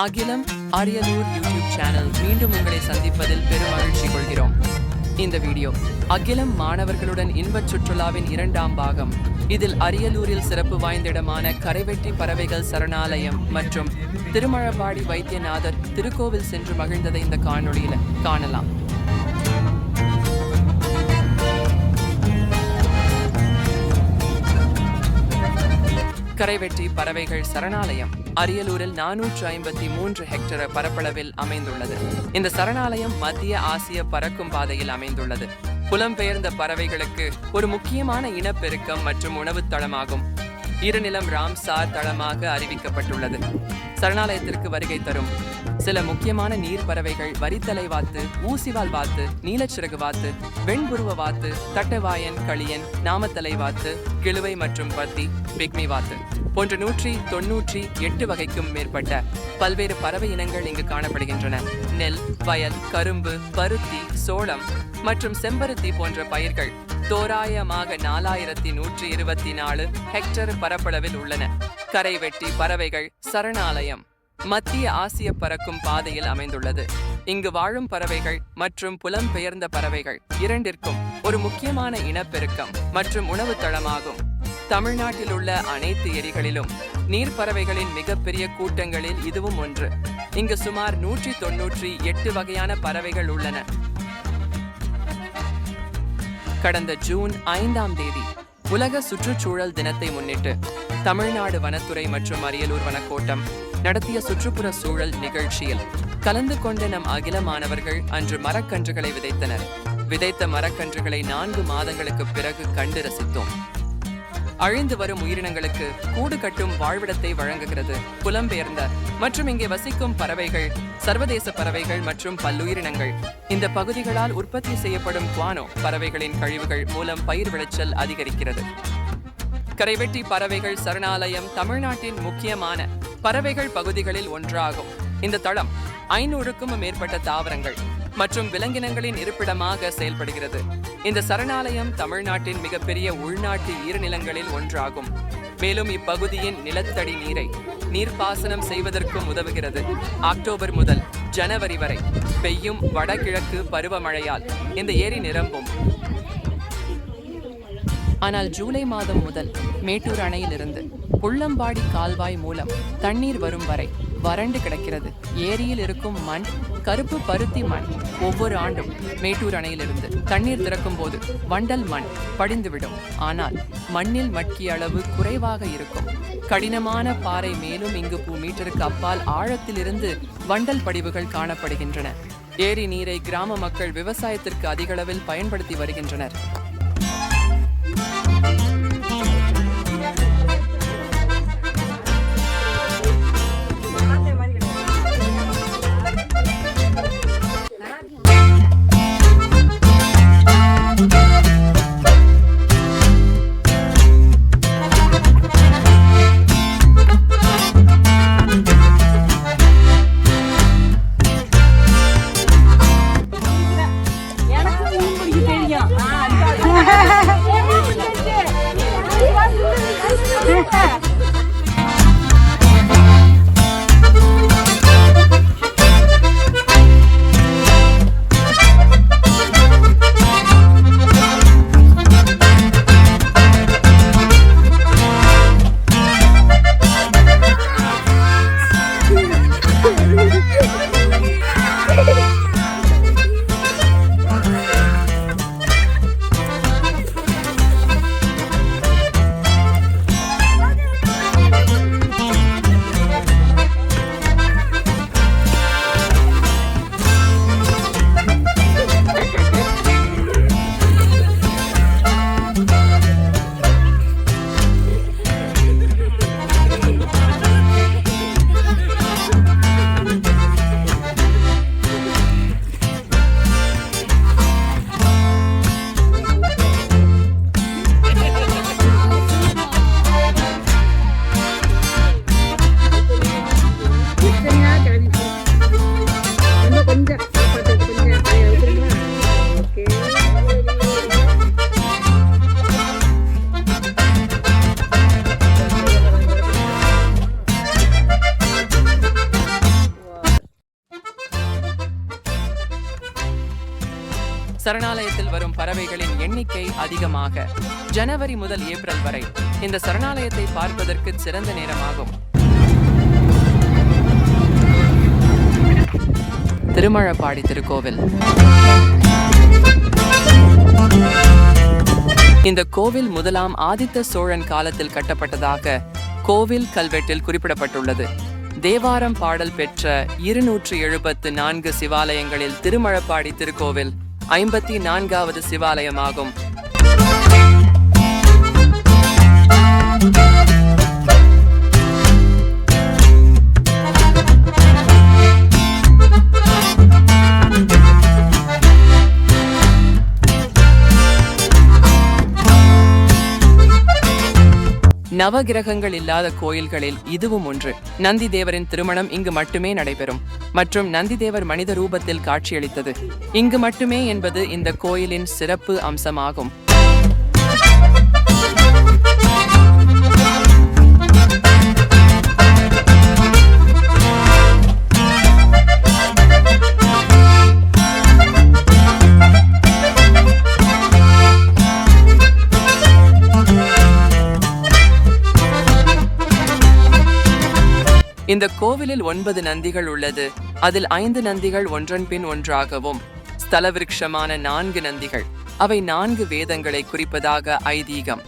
அகிலம் Ariyalur YouTube channel மீண்டும் உங்களை சந்திப்பதில் பெரும் மகிழ்ச்சி கொள்கிறோம். இந்த வீடியோ அகிலம் மாணவர்களுடன் இன்பச் சுற்றுலாவின் இரண்டாம் பாகம். இதில் அரியலூரில் சிறப்பு வாய்ந்த இடமான கரைவெட்டி பறவைகள் சரணாலயம் மற்றும் திருமழபாடி வைத்தியநாதர் திருக்கோவில் சென்று மகிழ்ந்ததை இந்த காணொளியில் காணலாம். கரைவெட்டி பறவைகள் சரணாலயம். அரியலூரில் நானூற்று ஐம்பத்தி மூன்று ஹெக்டேர் பரப்பளவில் அமைந்துள்ளது. இந்த சரணாலயம் மத்திய ஆசிய பறக்கும் பாதையில் அமைந்துள்ளது. புலம்பெயர்ந்த பறவைகளுக்கு ஒரு முக்கியமான இனப்பெருக்கம் மற்றும் உணவுத் இருநிலம் ராம்சார் தளமாக அறிவிக்கப்பட்டுள்ளது. சரணாலயத்திற்கு வருகை தரும். சில முக்கியமான நீர் பறவைகள் வரித்தலை வாத்து ஊசிவால் வாத்து நீலச்சிறகு வாத்து வெண்புருவ வாத்து தட்டவாயன் களியன் நாமத்தலை வாத்து கிழுவை மற்றும் பத்தி பிக்மி வாத்து போன்ற நூற்றி தொன்னூற்றி எட்டு வகைக்கும் மேற்பட்ட பல்வேறு பறவை இனங்கள் இங்கு காணப்படுகின்றன. நெல் வயல் கரும்பு பருத்தி சோளம் மற்றும் செம்பருத்தி போன்ற பயிர்கள் தோராயமாக நாலாயிரத்தி நூற்றி இருபத்தி நாலு ஹெக்டர் பரப்பளவில் உள்ளன. கரைவெட்டி பறவைகள் சரணாலயம். மத்திய ஆசிய பறக்கும் பாதையில் அமைந்துள்ளது. இங்கு வாழும் பறவைகள் மற்றும் புலம்பெயர்ந்த பறவைகள் இரண்டிற்கும் ஒரு முக்கியமான இனப்பெருக்கம் மற்றும் உணவு தளமாகும். தமிழ்நாட்டில் உள்ள அனைத்து ஏரிகளிலும் நீர்ப்பறவைகளின் மிகப்பெரிய கூட்டங்களில் இதுவும் ஒன்று. இங்கு சுமார் நூற்றி தொன்னூற்றி எட்டு வகையான பறவைகள் உள்ளன. கடந்த ஜூன் ஐந்தாம் தேதி உலக சுற்றுச்சூழல் தினத்தை முன்னிட்டு தமிழ்நாடு வனத்துறை மற்றும் அரியலூர் வனக்கோட்டம் நடத்திய சுற்றுப்புற சூழல் நிகழ்ச்சியில் கலந்து கொண்ட நம் அகில மாணவர்கள் அன்று மரக்கன்றுகளை விதைத்தனர். விதைத்த மரக்கன்றுகளை நான்கு மாதங்களுக்கு பிறகு கண்டு ரசித்தோம். அழிந்து வரும் உயிரினங்களுக்கு கூடு கட்டும் வாழ்விடத்தை வழங்குகிறது. புலம்பெயர்ந்த மற்றும் இங்கே வசிக்கும் பறவைகள் சர்வதேச பறவைகள் மற்றும் பல்லுயிரினங்கள். இந்த பகுதிகளால் உற்பத்தி செய்யப்படும் குவானோ பறவைகளின் கழிவுகள் மூலம் பயிர் விளைச்சல் அதிகரிக்கிறது. கரைவெட்டி பறவைகள் சரணாலயம் தமிழ்நாட்டின் முக்கியமான பறவைகள் பகுதிகளில் ஒன்றாகும். இந்த தளம் ஐநூறுக்கும் மேற்பட்ட தாவரங்கள் மற்றும் விலங்கினங்களின் இருப்பிடமாக செயல்படுகிறது. இந்த சரணாலயம் தமிழ்நாட்டின் மிகப்பெரிய உள்நாட்டு ஈரநிலங்களில் ஒன்றாகும். மேலும் இப்பகுதியின் நிலத்தடி நீரை நீர்ப்பாசனம் செய்வதற்கும் உதவுகிறது. அக்டோபர் முதல் ஜனவரி வரை பெய்யும் வடகிழக்கு பருவமழையால் இந்த ஏரி நிரம்பும். ஆனால் ஜூலை மாதம் முதல் மேட்டூர் அணையிலிருந்து புள்ளம்பாடி கால்வாய் மூலம் தண்ணீர் வரும் வரை வறண்டு கிடக்கிறது. ஏரியில் இருக்கும் மண் கருப்பு பருத்தி மண் ஒவ்வொரு ஆண்டும் மேட்டூர் அணையிலிருந்து தண்ணீர் திறக்கும் போது வண்டல் மண் படிந்துவிடும். ஆனால் மண்ணில் மட்கிய அளவு குறைவாக இருக்கும். கடினமான பாறை மேலும் இங்கு பூ மீட்டருக்கு அப்பால் ஆழத்திலிருந்து வண்டல் படிவுகள் காணப்படுகின்றன. ஏரி நீரை கிராம மக்கள் விவசாயத்திற்கு அதிகளவில் பயன்படுத்தி வருகின்றனர். சரணாலயத்தில் வரும் பறவைகளின் எண்ணிக்கை அதிகமாக. ஜனவரி முதல் ஏப்ரல் வரை இந்த சரணாலயத்தை பார்ப்பதற்கு சிறந்த நேரமாகும். திருமழப்பாடி திருக்கோவில். இந்த கோவில் முதலாம் ஆதித்த சோழன் காலத்தில் கட்டப்பட்டதாக கோவில் கல்வெட்டில் குறிப்பிடப்பட்டுள்ளது. தேவாரம் பாடல் பெற்ற இருநூற்று எழுபத்து நான்கு சிவாலயங்களில் திருமழப்பாடி திருக்கோவில் ஐம்பத்தி நான்காவது சிவாலயமாகும். நவகிரகங்கள் இல்லாத கோயில்களில் இதுவும் ஒன்று. நந்தி தேவரின் திருமணம் இங்கு மட்டுமே நடைபெறும். மற்றும் நந்தி தேவர் மனித ரூபத்தில் காட்சியளித்தது. இங்கு மட்டுமே என்பது இந்த கோயிலின் சிறப்பு அம்சமாகும். இந்த கோவிலில் ஒன்பது நந்திகள் உள்ளது. அதில் ஐந்து நந்திகள் ஒன்றன் பின் ஒன்றாகவும் ஸ்தல விருட்சமான நான்கு நந்திகள். அவை நான்கு வேதங்களை குறிப்பதாக ஐதீகம்.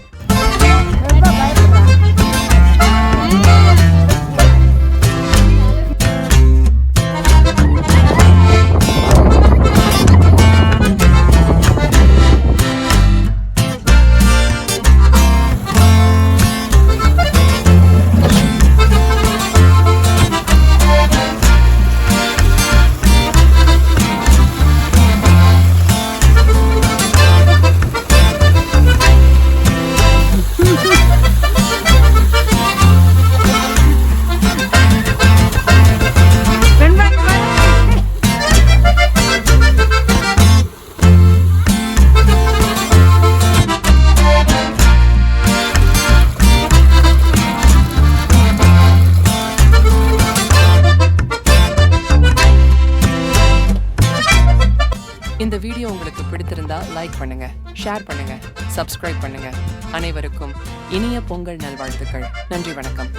இந்த வீடியோ உங்களுக்கு பிடித்திருந்தா லைக் பண்ணுங்க ஷேர் பண்ணுங்க சப்ஸ்கிரைப் பண்ணுங்க. அனைவருக்கும் இனிய பொங்கல் நல்வாழ்த்துக்கள். நன்றி வணக்கம்.